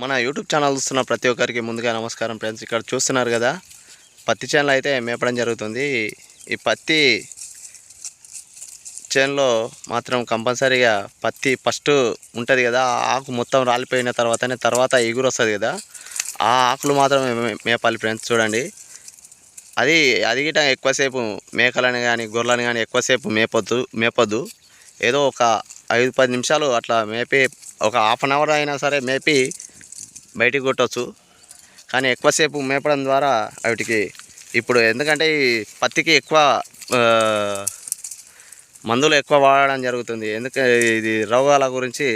మన YouTube channel చూస్తున్న ప్రతి ఒక్కరికి ముందుగా నమస్కారం ఫ్రెండ్స్. ఇక్కడ చూస్తున్నారు కదా పత్తి చేనులో అయితే మేపడం జరుగుతుంది. ఈ పత్తి చేనులో మాత్రం కంపల్సరీగా పత్తి ఫస్ట్ ఉంటుంది కదా ఆ ఆకు మొత్తం రాలిపోయిన తర్వాతనే తర్వాత ఎగురు వస్తుంది కదా ఆ ఆకులు మాత్రమే మేపాలి ఫ్రెండ్స్ చూడండి. అది అది గిట ఎక్కువసేపు మేకలని కానీ గొర్రెలను కానీ ఎక్కువసేపు మేపొద్దు మేపొద్దు. ఏదో ఒక ఐదు పది నిమిషాలు అట్లా మేపి ఒక హాఫ్ అన్ అవర్ అయినా సరే మేపి బయటికి కొట్టవచ్చు కానీ ఎక్కువసేపు మేపడం ద్వారా వాటికి ఇప్పుడు ఎందుకంటే ఈ పత్తికి ఎక్కువ మందులు ఎక్కువ వాడడం జరుగుతుంది. ఎందుకంటే ఇది రోగాల గురించి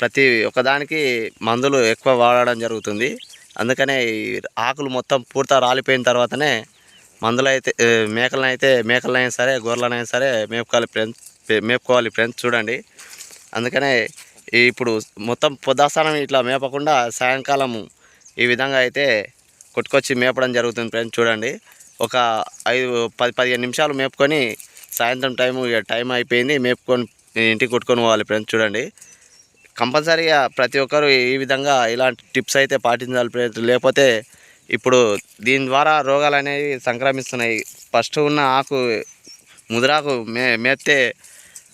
ప్రతి ఒక్కదానికి మందులు ఎక్కువ వాడడం జరుగుతుంది. అందుకనే ఈ ఆకులు మొత్తం పూర్తి రాలిపోయిన తర్వాతనే మందులు అయితే మేకలనైనా సరే గొర్రెలనైనా సరే మేపుకోవాలి ఫ్రెండ్స్ మేపుకోవాలి ఫ్రెండ్స్ చూడండి. అందుకనే ఇప్పుడు మొత్తం పొద్దాస్థానం ఇట్లా మేపకుండా సాయంకాలం ఈ విధంగా అయితే కొట్టుకొచ్చి మేపడం జరుగుతుంది ఫ్రెండ్స్ చూడండి. ఒక ఐదు పది పదిహేను నిమిషాలు మేపుకొని సాయంత్రం టైం ఇక టైం అయిపోయింది మేపుకొని ఇంటికి కొట్టుకొని పోవాలి ఫ్రెండ్స్ చూడండి. కంపల్సరీగా ప్రతి ఒక్కరు ఈ విధంగా ఇలాంటి టిప్స్ అయితే పాటించాలి ఫ్రెండ్స్ లేకపోతే ఇప్పుడు దీని ద్వారా రోగాలు అనేవి సంక్రమిస్తున్నాయి. ఫస్ట్ ఉన్న ఆకు ముదిరాకు మే మేస్తే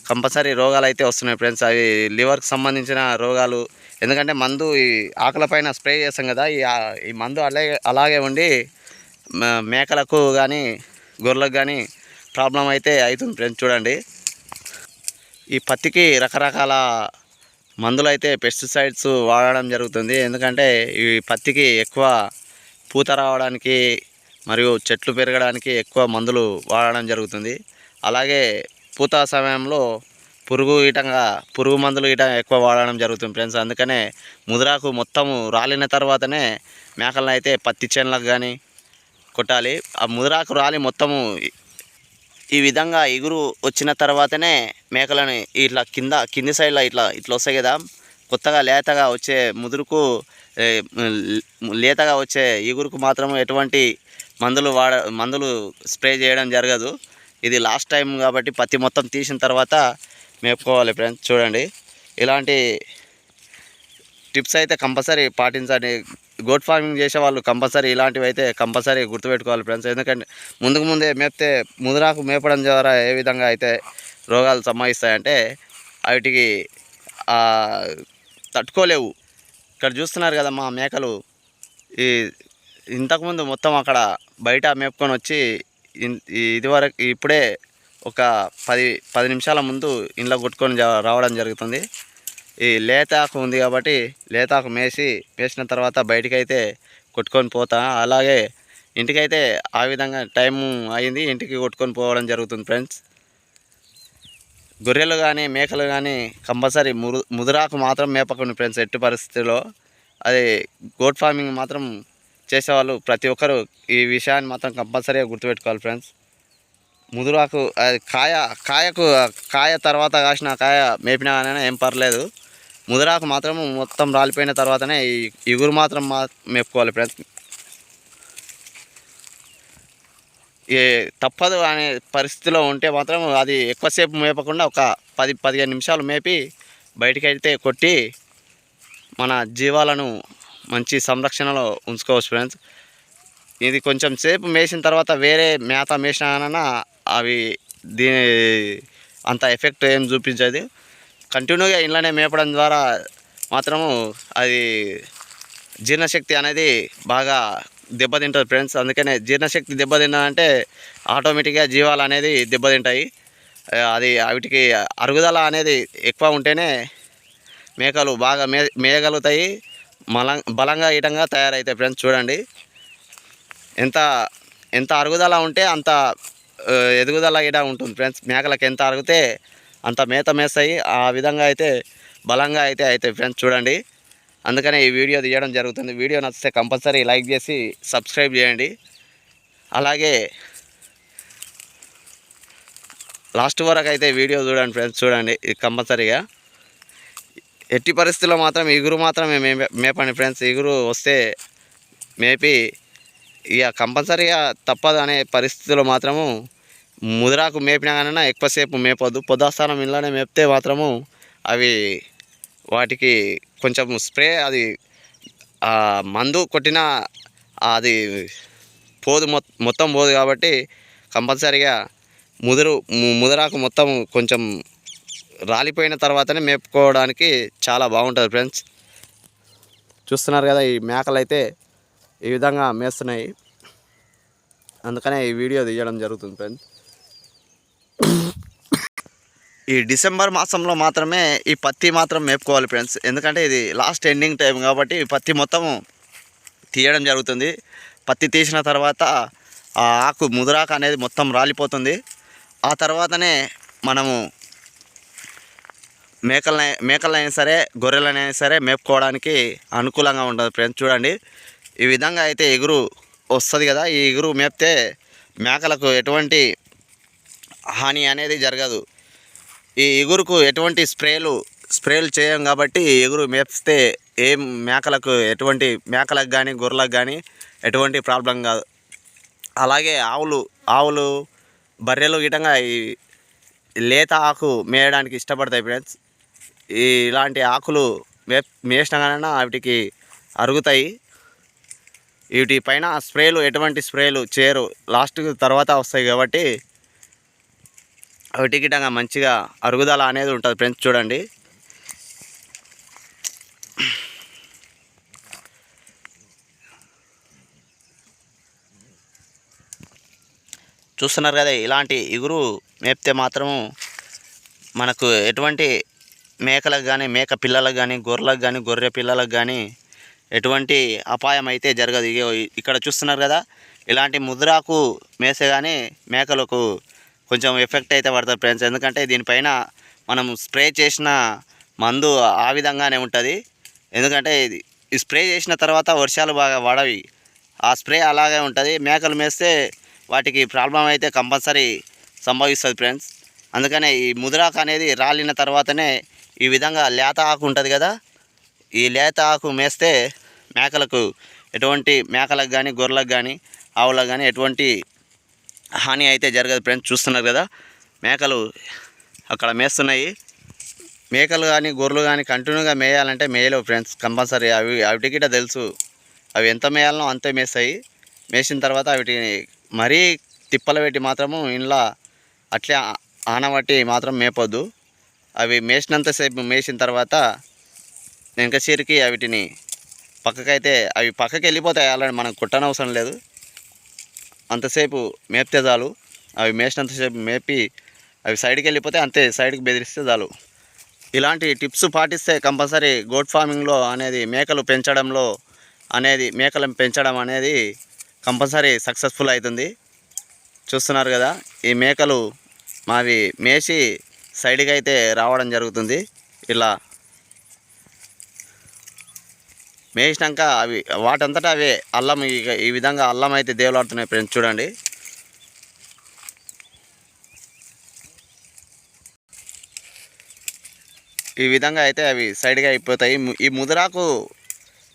కంపల్సరీ రోగాలు అయితే వస్తున్నాయి ఫ్రెండ్స్. అవి లివర్కి సంబంధించిన రోగాలు. ఎందుకంటే మందు ఈ ఆకులపైన స్ప్రే చేస్తాం కదా ఈ ఈ మందు అలాగే అలాగే ఉండి మేకలకు కానీ గొర్రెలకు కానీ ప్రాబ్లం అయితే అవుతుంది ఫ్రెండ్స్ చూడండి. ఈ పత్తికి రకరకాల మందులు అయితే పెస్టిసైడ్స్ వాడడం జరుగుతుంది. ఎందుకంటే ఈ పత్తికి ఎక్కువ పూత రావడానికి మరియు చెట్లు పెరగడానికి ఎక్కువ మందులు వాడడం జరుగుతుంది. అలాగే పూత సమయంలో పురుగు ఈటంగా పురుగు మందులు ఈట ఎక్కువ వాడడం జరుగుతుంది ఫ్రెండ్స్. అందుకనే ముదిరాకు మొత్తము రాలిన తర్వాతనే మేకలను అయితే పత్తి చేనులకు కానీ కొట్టాలి. ఆ ముదిరాకు రాలి మొత్తము ఈ- విధంగా ఎగురు వచ్చిన తర్వాతనే మేకలని ఇట్లా కింద కింది సైడ్లో ఇట్లా ఇట్లా వస్తాయి కదా. కొత్తగా లేతగా వచ్చే ముదురుకు లేతగా వచ్చే ఎగురుకు మాత్రం ఎటువంటి మందులు వాడ మందులు స్ప్రే చేయడం జరగదు. ఇది లాస్ట్ టైం కాబట్టి పత్తి మొత్తం తీసిన తర్వాత మేపుకోవాలి ఫ్రెండ్స్ చూడండి. ఇలాంటి టిప్స్ అయితే కంపల్సరీ పాటించండి. గోట్ ఫార్మింగ్ చేసే వాళ్ళు కంపల్సరీ ఇలాంటివి అయితే కంపల్సరీ గుర్తుపెట్టుకోవాలి ఫ్రెండ్స్ ఎందుకంటే ముందుకు ముందే మేపితే ముదురాకు మేపడం ద్వారా ఏ విధంగా అయితే రోగాలు సంభవిస్తాయంటే వాటికి తట్టుకోలేవు. ఇక్కడ చూస్తున్నారు కదా మా మేకలు. ఈ ఇంతకుముందు మొత్తం అక్కడ బయట మేపుకొని వచ్చి ఇదివరకు ఇప్పుడే ఒక పది పది నిమిషాల ముందు ఇంట్లో కొట్టుకొని రావడం జరుగుతుంది. ఈ లేతాకు ఉంది కాబట్టి లేతాకు మేసి మేసిన తర్వాత బయటికైతే కొట్టుకొని పోతా. అలాగే ఇంటికైతే ఆ విధంగా టైం అయింది ఇంటికి కొట్టుకొని పోవడం జరుగుతుంది ఫ్రెండ్స్. గొర్రెలు కానీ మేకలు కానీ కంపల్సరీ ముదురాకు మాత్రం మేపకండి ఫ్రెండ్స్ ఎట్టి పరిస్థితిలో అది గోట్ ఫార్మింగ్ మాత్రం చేసేవాళ్ళు ప్రతి ఒక్కరు ఈ విషయాన్ని మాత్రం కంపల్సరీగా గుర్తుపెట్టుకోవాలి ఫ్రెండ్స్. ముదురాకు అది కాయ కాయకు కాయ తర్వాత కాసిన కాయ మేపినా కానీ ఏం పర్లేదు. ముదురాకు మాత్రం మొత్తం రాలిపోయిన తర్వాతనే ఈ ఇగురు మాత్రం మా మేపుకోవాలి ఫ్రెండ్స్. ఏ తప్పదు అనే పరిస్థితిలో ఉంటే మాత్రం అది ఎక్కువసేపు మేపకుండా ఒక పది పదిహేను నిమిషాలు మేపి బయటికి కొట్టి మన జీవాలను మంచి సంరక్షణలో ఉంచుకోవచ్చు ఫ్రెండ్స్ ఇది కొంచెం సేపు మేసిన తర్వాత వేరే మేత మేసినా అవి దీని అంత ఎఫెక్ట్ ఏం చూపించదు. కంటిన్యూగా ఇంట్లోనే మేపడం ద్వారా మాత్రము అది జీర్ణశక్తి అనేది బాగా దెబ్బతింటుంది ఫ్రెండ్స్ అందుకనే జీర్ణశక్తి దెబ్బతిన్నదంటే ఆటోమేటిక్గా జీవాలు అనేది దెబ్బతింటాయి. అది వాటికి అరుగుదల అనేది ఎక్కువ ఉంటేనే మేకలు బాగా మే మేయగలుగుతాయి. మలం బలంగా ఈటంగా తయారవుతాయి ఫ్రెండ్స్ చూడండి. ఎంత ఎంత అరుగుదల ఉంటే అంత ఎదుగుదల ఈడ ఉంటుంది ఫ్రెండ్స్. మేకలకు ఎంత అరిగితే అంత మేత మేస్తాయి. ఆ విధంగా అయితే బలంగా అయితే అవుతాయి ఫ్రెండ్స్ చూడండి. అందుకనే ఈ వీడియో తీయడం జరుగుతుంది. వీడియో నచ్చితే కంపల్సరీ లైక్ చేసి సబ్స్క్రైబ్ చేయండి. అలాగే లాస్ట్ వరకు అయితే వీడియో చూడండి ఫ్రెండ్స్ చూడండి. కంపల్సరీగా. ఎట్టి పరిస్థితుల్లో మాత్రం ఇగురు మాత్రమే మే మేపండి ఫ్రెండ్స్. ఇగురు వస్తే మేపి ఇక కంపల్సరీగా తప్పదు అనే పరిస్థితుల్లో మాత్రము ముదిరాకు మేపినా కానీ ఎక్కువసేపు మేపొద్దు. పొద్దాస్థానం ఇళ్ళనే మేపితే మాత్రము అవి వాటికి కొంచెం స్ప్రే అది మందు కొట్టిన అది పోదు మొత్తం పోదు కాబట్టి కంపల్సరీగా ముదురు ముదరాకు మొత్తం కొంచెం రాలిపోయిన తర్వాతనే మేపుకోవడానికి చాలా బాగుంటుంది ఫ్రెండ్స్. చూస్తున్నారు కదా ఈ మేకలు అయితే ఈ విధంగా మేస్తున్నాయి. అందుకనే ఈ వీడియో తీయడం జరుగుతుంది ఫ్రెండ్స్. ఈ డిసెంబర్ మాసంలో మాత్రమే ఈ పత్తి మాత్రం మేపుకోవాలి ఫ్రెండ్స్. ఎందుకంటే ఇది లాస్ట్ ఎండింగ్ టైం కాబట్టి పత్తి మొత్తం తీయడం జరుగుతుంది. పత్తి తీసిన తర్వాత ఆ ఆకు ముదురాకు అనేది మొత్తం రాలిపోతుంది. ఆ తర్వాతనే మనము మేకలనై మేకలైనా సరే గొర్రెలనైనా సరే మేపుకోవడానికి అనుకూలంగా ఉంటుంది ఫ్రెండ్స్. చూడండి. ఈ విధంగా అయితే ఎగురు వస్తుంది కదా. ఈ ఎగురు మేపితే మేకలకు ఎటువంటి హాని అనేది జరగదు. ఈ ఎగురుకు ఎటువంటి స్ప్రేలు స్ప్రేలు చేయం కాబట్టి ఎగురు మేపిస్తే ఏం మేకలకు ఎటువంటి మేకలకు కానీ గొర్రెలకు కానీ ఎటువంటి ప్రాబ్లం కాదు. అలాగే ఆవులు ఆవులు బర్రెలు గిటంగా ఈ లేత ఆకు మేయడానికి ఇష్టపడతాయి ఫ్రెండ్స్. ఇలాంటి ఆకులు మే మేసిన వాటికి అరుగుతాయి. వీటి పైన స్ప్రేలు ఎటువంటి స్ప్రేలు చేయరు. లాస్ట్ తర్వాత వస్తాయి కాబట్టి వాటి మంచిగా అరుగుదల అనేది ఉంటుంది ఫ్రెండ్స్ చూడండి. చూస్తున్నారు కదా ఇలాంటి ఇగురు మేపితే మాత్రము మనకు ఎటువంటి మేకలకు కానీ మేక పిల్లలకు కానీ గొర్రెలకు కానీ గొర్రె పిల్లలకు కానీ ఎటువంటి అపాయం అయితే జరగదు ఇక్కడ చూస్తున్నారు కదా ఇలాంటి ముద్రాకు మేసే కానీ మేకలకు కొంచెం ఎఫెక్ట్ అయితే పడుతుంది ఫ్రెండ్స్. ఎందుకంటే దీనిపైన మనం స్ప్రే చేసిన మందు ఆ విధంగానే ఉంటుంది. ఎందుకంటే ఇది ఈ స్ప్రే చేసిన తర్వాత వర్షాలు బాగా పడవి ఆ స్ప్రే అలాగే ఉంటుంది. మేకలు మేస్తే వాటికి ప్రాబ్లం అయితే కంపల్సరీ సంభవిస్తుంది ఫ్రెండ్స్. అందుకనే ఈ ముదిరాకు అనేది రాలిన తర్వాతనే ఈ విధంగా లేత ఆకు ఉంటుంది కదా ఈ లేత ఆకు మేస్తే మేకలకు ఎటువంటి మేకలకు కానీ గొర్రెలకు కానీ ఆవులకు కానీ ఎటువంటి హాని అయితే జరగదు ఫ్రెండ్స్. చూస్తున్నారు కదా మేకలు అక్కడ మేస్తున్నాయి. మేకలు కానీ గొర్రెలు కానీ కంటిన్యూగా మేయాలంటే మేయలేవు ఫ్రెండ్స్ కంపల్సరీ. అవి వాటికి తెలుసు. అవి ఎంత మేయాలనో అంతే మేస్తాయి. మేసిన తర్వాత వాటిని మరీ తిప్పలు పెట్టి మాత్రము ఇంట్లో అట్లే ఆనబట్టి మాత్రం మేపొద్దు. అవి మేసినంతసేపు మేసిన తర్వాత వెనకచీరికి వీటిని పక్కకైతే అవి పక్కకి వెళ్ళిపోతాయి అలాంటి మనం కుట్టనవసరం లేదు. అంతసేపు మేపితే చాలు. అవి మేసినంతసేపు మేపి అవి సైడ్కి వెళ్ళిపోతే అంతే సైడ్కి బెదిరిస్తే చాలు. ఇలాంటి టిప్స్ పాటిస్తే కంపల్సరీ గోట్ ఫార్మింగ్లో అనేది మేకలు పెంచడంలో అనేది మేకలను పెంచడం అనేది కంపల్సరీ సక్సెస్ఫుల్ అవుతుంది. చూస్తున్నారు కదా ఈ మేకలు మావి మేసి సైడ్కి అయితే రావడం జరుగుతుంది. ఇలా మేసినాక అవి వాటంతటా అవే అల్లం ఈ- విధంగా అల్లం అయితే దేవులాడుతున్నాయి ఫ్రెండ్స్ చూడండి. ఈ విధంగా అయితే అవి సైడ్గా అయిపోతాయి. ఈ ముదిరాకు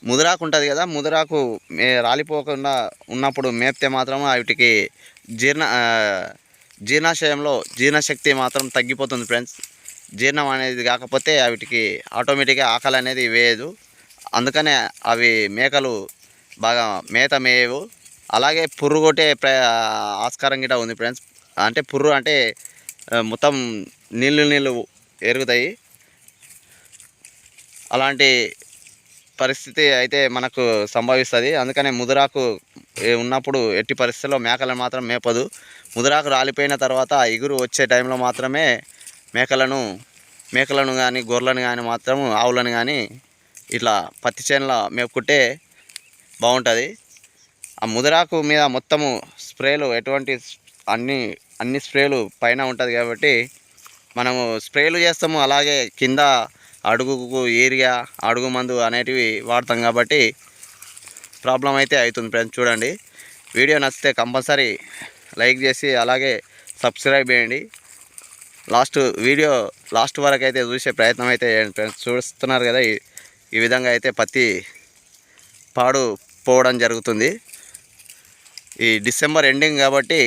ముదిరాకు ఉంటుంది కదా ముదిరాకు రాలిపోకుండా ఉన్నప్పుడు మేపితే మాత్రం వాటికి జీర్ణ జీర్ణాశయంలో జీర్ణశక్తి మాత్రం తగ్గిపోతుంది ఫ్రెండ్స్. జీర్ణం అనేది కాకపోతే వాటికి ఆటోమేటిక్గా ఆకలి అనేది వేయదు. అందుకనే అవి మేకలు బాగా మేత మేయవు. అలాగే పుర్రు కొట్టే ప్ర ఆస్కారం గిట ఉంది ఫ్రెండ్స్. అంటే పుర్రు అంటే మొత్తం నీళ్ళు నీళ్ళు ఎరుగుతాయి. అలాంటి పరిస్థితి అయితే మనకు సంభవిస్తుంది. అందుకనే ముదురాకు ఉన్నప్పుడు ఎట్టి పరిస్థితుల్లో మేకలను మాత్రం మేపదు. ముదురాకు రాలిపోయిన తర్వాత ఇగురు వచ్చే టైంలో మాత్రమే మేకలను మేకలను కానీ గొర్రెలను కానీ మాత్రం ఆవులను కానీ ఇట్లా పత్తి చేనులో మేపుకుంటే బాగుంటుంది. ఆ ముదిరాకు మీద మొత్తము స్ప్రేలు ఎటువంటి అన్ని అన్ని స్ప్రేలు పైన ఉంటుంది కాబట్టి మనము స్ప్రేలు చేస్తాము. అలాగే కింద అడుగుకు ఏరియా అడుగు మందు అనేటివి వాడతాం కాబట్టి ప్రాబ్లం అయితే అవుతుంది ఫ్రెండ్స్ చూడండి. వీడియో నచ్చితే కంపల్సరీ లైక్ చేసి అలాగే సబ్స్క్రైబ్ చేయండి. లాస్ట్ వీడియో లాస్ట్ వరకు అయితే చూసే ప్రయత్నం అయితే చేయండి ఫ్రెండ్స్. చూస్తున్నారు కదా ఈ విధంగా అయితే పత్తి పాడు పోవడం జరుగుతుంది. ఈ డిసెంబర్ ఎండింగ్ కాబట్టి